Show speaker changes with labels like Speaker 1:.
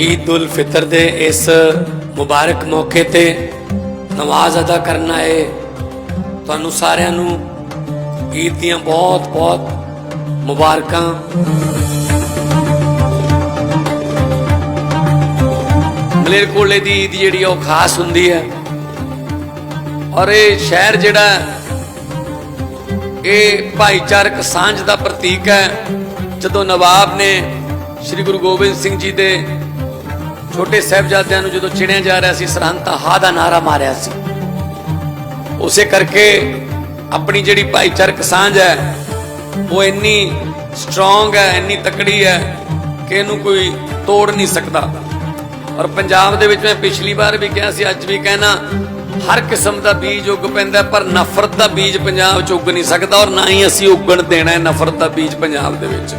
Speaker 1: ਈਦ ਉਲ ਫਿਤਰ ਦੇ ਇਸ ਮੁਬਾਰਕ ਮੌਕੇ ਤੇ ਨਮਾਜ਼ ਅਦਾ ਕਰਨਾ ਹੈ ਤੁਹਾਨੂੰ ਸਾਰਿਆਂ ਨੂੰ ਈਦ ਦੀਆਂ ਬਹੁਤ ਬਹੁਤ ਮੁਬਾਰਕਾਂ। ਮਲੇਰਕੋਟਲੇ ਦੀ ਈਦ ਜਿਹੜੀ ਉਹ ਖਾਸ ਹੁੰਦੀ ਹੈ ਔਰ ਇਹ ਸ਼ਹਿਰ ਜਿਹੜਾ ਇਹ ਭਾਈਚਾਰਕ ਸਾਂਝ ਦਾ ਪ੍ਰਤੀਕ ਹੈ। ਜਦੋਂ ਨਵਾਬ ਨੇ ਸ੍ਰੀ ਗੁਰੂ ਗੋਬਿੰਦ ਸਿੰਘ ਜੀ ਦੇ ਛੋਟੇ ਸਾਹਿਬਜ਼ਾਦਿਆਂ ਨੂੰ ਜਦੋਂ ਚਿਣਿਆ ਜਾ ਰਿਹਾ ਸੀ, ਸਰਹੰਦ ਤਾਂ ਹਾ ਦਾ ਨਾਰਾ ਮਾਰਿਆ ਸੀ। ਉਸੇ ਕਰਕੇ ਆਪਣੀ ਜਿਹੜੀ ਭਾਈਚਾਰਕ ਸਾਂਝ ਹੈ, ਉਹ ਇੰਨੀ ਸਟਰੋਂਗ ਹੈ, ਇੰਨੀ ਤਕੜੀ ਹੈ ਕਿ ਇਹਨੂੰ ਕੋਈ ਤੋੜ ਨਹੀਂ ਸਕਦਾ। ਔਰ ਪੰਜਾਬ ਦੇ ਵਿੱਚ ਮੈਂ ਪਿਛਲੀ ਵਾਰ ਵੀ ਕਿਹਾ ਸੀ, ਅੱਜ ਵੀ ਕਹਿਣਾ, ਹਰ ਕਿਸਮ ਦਾ ਬੀਜ ਉੱਗ ਪੈਂਦਾ ਪਰ ਨਫ਼ਰਤ ਦਾ ਬੀਜ ਪੰਜਾਬ 'ਚ ਉੱਗ ਨਹੀਂ ਸਕਦਾ ਔਰ ਨਾ ਹੀ ਅਸੀਂ ਉੱਗਣ ਦੇਣਾ ਹੈ ਨਫ਼ਰਤ ਦਾ ਬੀਜ ਪੰਜਾਬ ਦੇ ਵਿੱਚ।